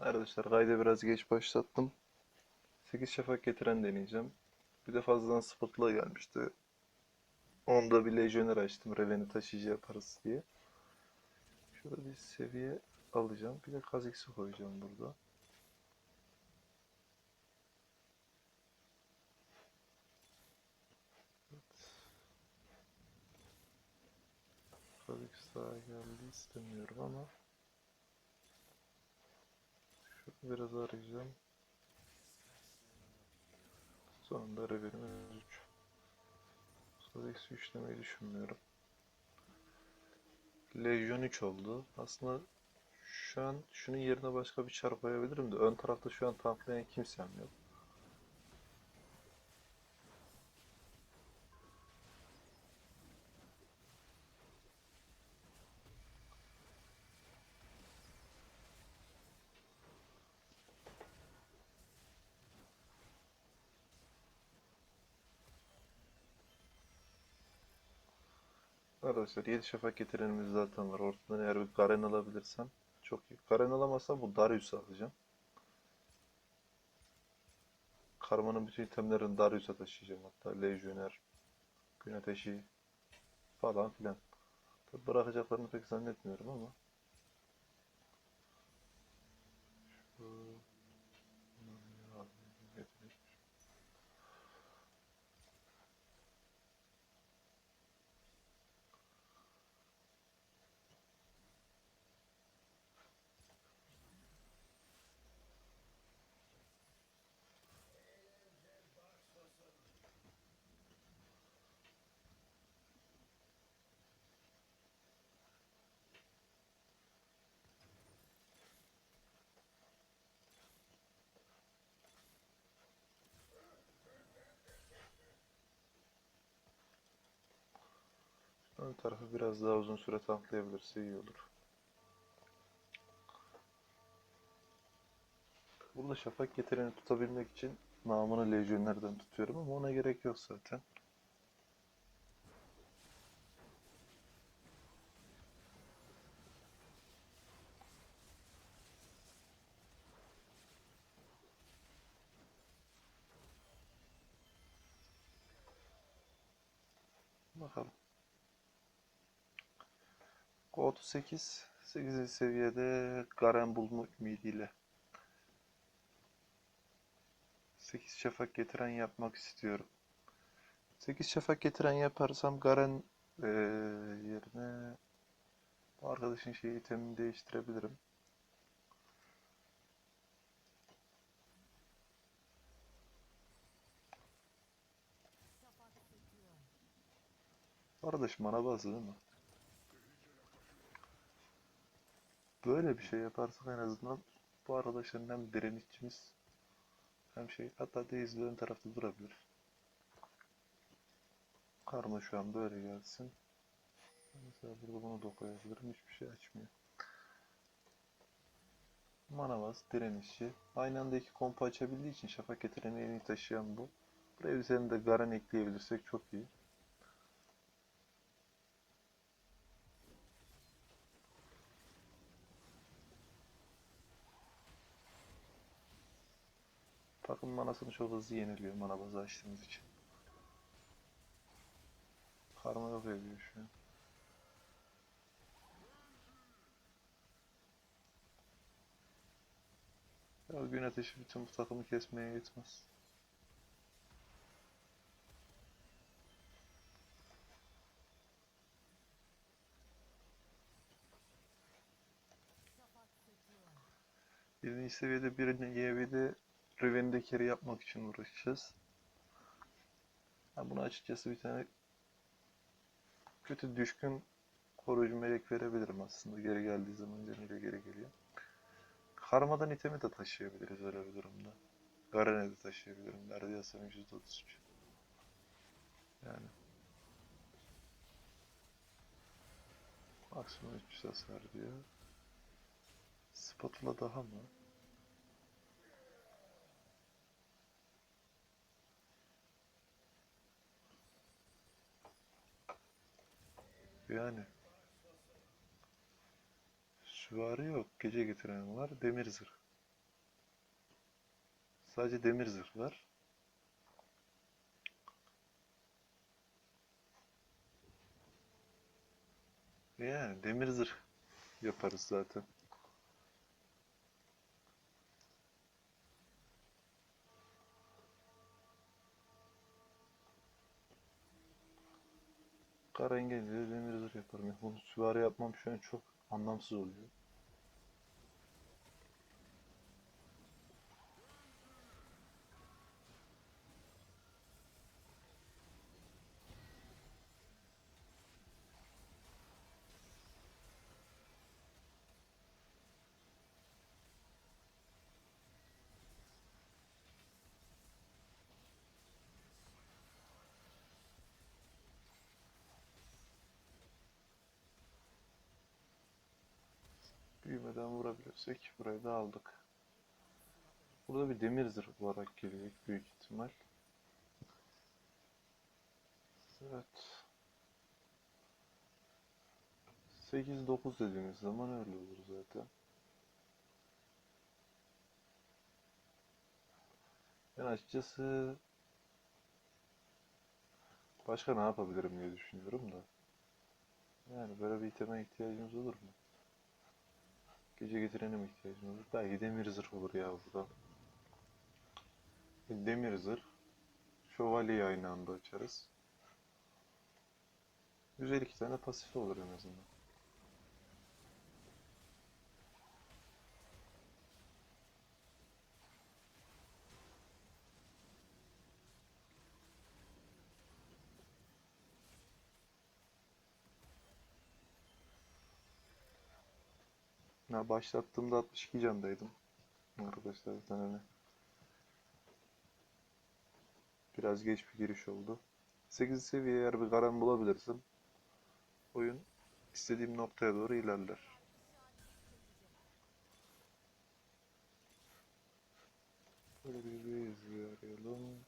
Arkadaşlar kaydı biraz geç başlattım. 8 şafak getiren deneyeceğim. Bir de fazladan spotla gelmişti. Onda bir lejyoner açtım. Reven'i taşıyıcı yaparız diye. Şurada bir seviye alacağım. Bir de Kha'Zix'i koyacağım burada. Evet. Kha'Zix daha geldi istemiyorum ama biraz arayacağım. Sonunda reverimiz 3. Sodex'i üçlemeyi düşünmüyorum. Legion 3 oldu. Aslında şu an şunun yerine başka bir çar koyabilirim de ön tarafta şu an tanklayan kimsem yok. Arkadaşlar 7 şafak getirenimiz zaten var. Ortadan eğer bir Garen alabilirsem çok iyi. Garen alamazsam bu Darius'u alacağım. Karmanın bütün itemlerini Darius'a taşıyacağım hatta. Legioner, Gün Ateşi falan filan. Tabi bırakacaklarını pek zannetmiyorum ama. Ön tarafı biraz daha uzun süre tanklayabilirse iyi olur. Burada şafak getireni tutabilmek için namını lejyonerden tutuyorum ama ona gerek yok zaten. Bakalım. Go 38 8. seviyede Garen bulma ümidiyle 8 şafak getiren yapmak istiyorum. 8 şafak getiren yaparsam Garen eee, yerine arkadaşın şeyi itemini değiştirebilirim. Arkadaş bana bazı değil mi? Böyle bir şey yaparsak en azından bu arkadaşların hem direnişçimiz hem şey hatta Daisy de ön tarafta durabilir. Karma şu an böyle gelsin. Mesela burada bunu da koyabilirim. Hiçbir şey açmıyor. Manavaz, direnişçi. Aynı anda iki kompu açabildiği için şafak getireni en iyi taşıyan bu. Buraya üzerinde de Garen ekleyebilirsek çok iyi. Manasını çok hızlı yeniliyor mana bazı açtığımız için. Karma yok ediyor şu an. Ya gün ateşi bütün bu takımı kesmeye yetmez. Birinci seviyede birinci YV'de Riven'de carry yapmak için uğraşacağız. Ha, buna açıkçası bir tane kötü düşkün koruyucu melek verebilirim aslında. Geri geldiği zaman canıyla geri geliyor. Karmadan itemi de taşıyabiliriz öyle bir durumda. Garen'e de taşıyabilirim. Nerede yazsam %33. Yani. Maksimum 300 hasar diyor. Spatula daha mı? Yani. Süvari yok. Gece getiren var. Demir zırh. Sadece demir zırh var. Yani demir zırh yaparız zaten. Kara engelli de demir zırh yaparım. Ya Bunu süvari yapmam şu an çok anlamsız oluyor. Büyümeden vurabilirsek burayı da aldık. Burada bir demir zırh olarak gelecek büyük ihtimal. Evet. 8-9 dediğimiz zaman öyle olur zaten. Ben açıkçası başka ne yapabilirim diye düşünüyorum da. Yani böyle bir iteme ihtiyacımız olur mu? Gece getirene mi ihtiyacımız olur? Belki demir zırh olur ya burada. Demir zırh. Şövalyeyi aynı anda açarız. Güzel iki tane pasifi olur en azından. Ya başlattığımda 62 candaydım. Arkadaşlar zaten hani biraz geç bir giriş oldu. 8 seviye eğer bir garan bulabilirsem oyun istediğim noktaya doğru ilerler. Böyle bir bir arayalım.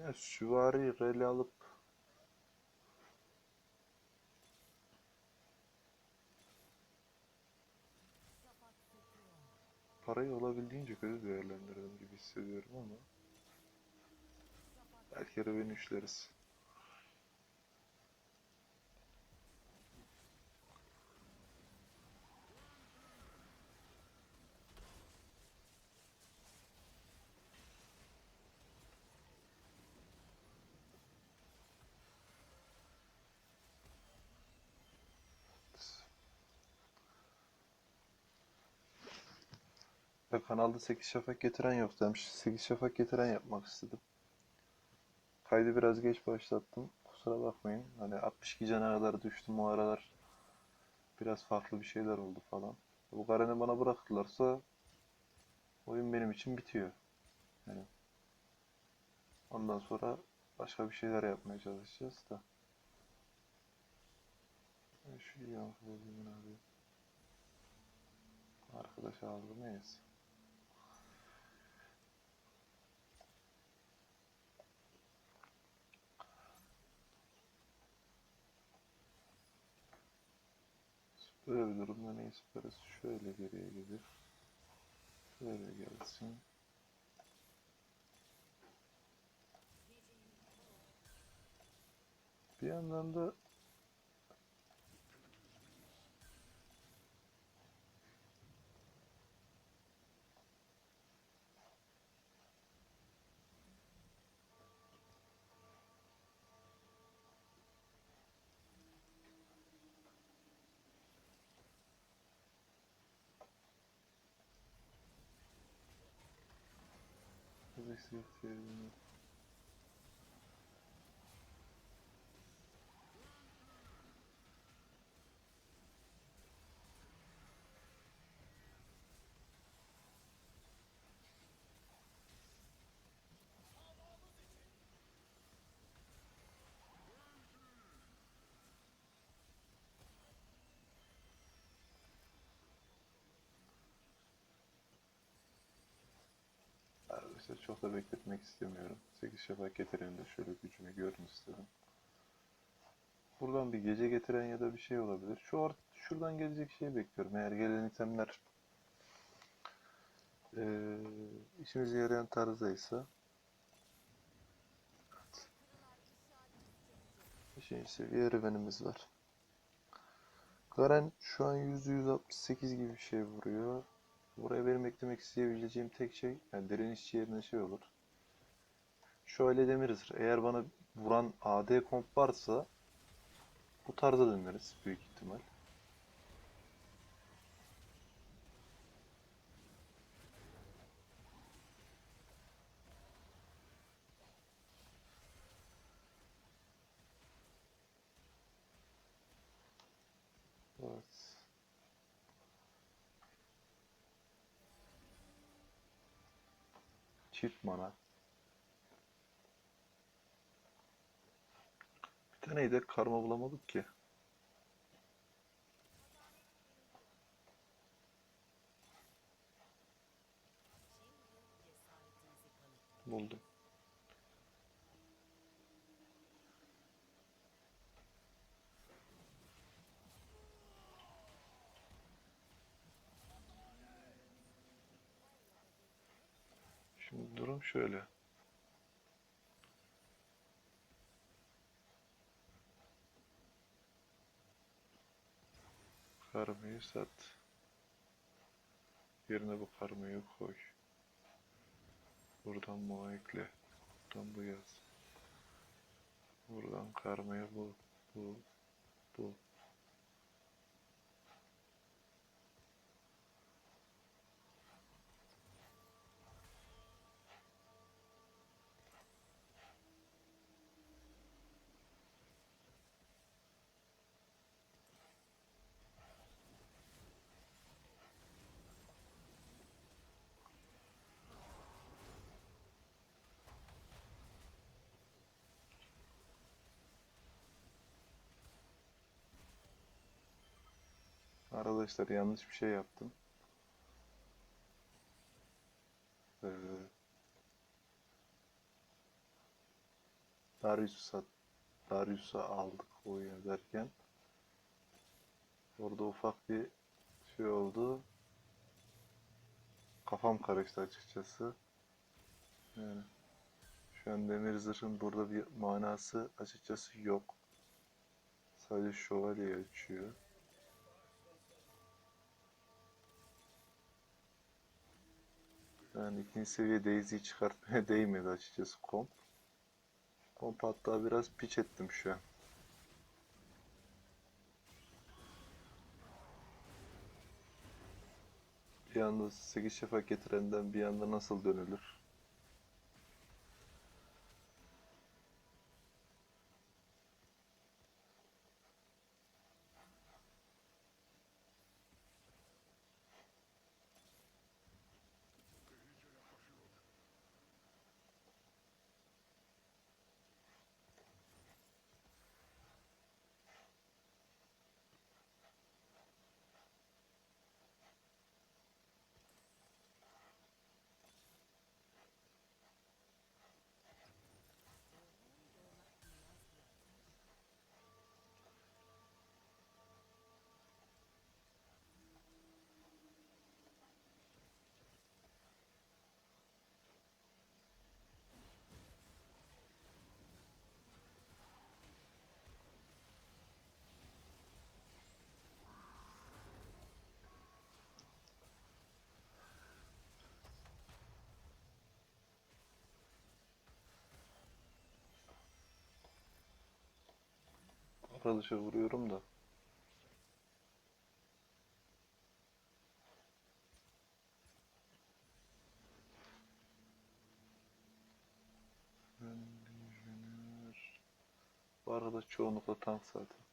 Ya süvari rally alıp parayı olabildiğince kötü değerlendirelim gibi hissediyorum ama belki beni üçleriz. Ya kanalda 8 şafak getiren yok demiş. 8 şafak getiren yapmak istedim. Kaydı biraz geç başlattım. Kusura bakmayın. Hani 62 cana kadar düştüm o aralar. Biraz farklı bir şeyler oldu falan. Bu kareni bana bıraktılarsa oyun benim için bitiyor. Yani ondan sonra başka bir şeyler yapmaya çalışacağız da. Şu alayım abi. Arkadaş aldı neyse. Böyle bir durumda neyi süperiz? Şöyle geriye gelir. Şöyle gelsin. Bir yandan da Fiziksel ihtiyacım yok. Arkadaşlar çok da bekletmek istemiyorum. 8 şafak getirelim de şöyle gücümü görün istedim. Buradan bir gece getiren ya da bir şey olabilir. Şu, or şuradan gelecek şeyi bekliyorum. Eğer gelen itemler eee işimize yarayan tarzdaysa Beşinci seviye Riven'imiz var. Garen şu an %168 gibi bir şey vuruyor. Buraya benim eklemek isteyebileceğim tek şey, yani direnişçi yerine şey olur. Şöyle demiriz. Eğer bana vuran AD komp varsa bu tarza döneriz büyük ihtimal. Evet. Çift mana. Bir tane de karma bulamadık ki. Şimdi durum şöyle. Karmayı sat. Yerine bu karmayı koy. Buradan bu ekle. Buradan bu yaz. Buradan karmaya bu, bu, bu. Arkadaşlar yanlış bir şey yaptım. Ee, Darius'u sat, Darius'u aldık oyuna derken orada ufak bir şey oldu. Kafam karıştı açıkçası. Yani şu an Demir Zırh'ın burada bir manası açıkçası yok. Sadece şövalye açıyor. Yani ikinci seviye Daisy'yi çıkartmaya değmedi açıkçası komp. Komp hatta biraz piç ettim şu an. Bir anda 8 şafak getirenden bir anda nasıl dönülür? Dışı vuruyorum da. Bu arada çoğunlukla tank zaten.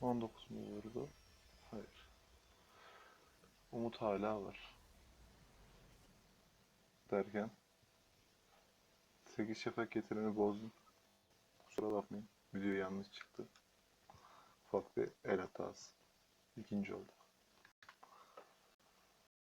19 mu vurdu? Hayır. Umut hala var. Derken 8 şafak getireni bozdum. Kusura bakmayın. Video yanlış çıktı. Ufak bir el hatası. İkinci oldu.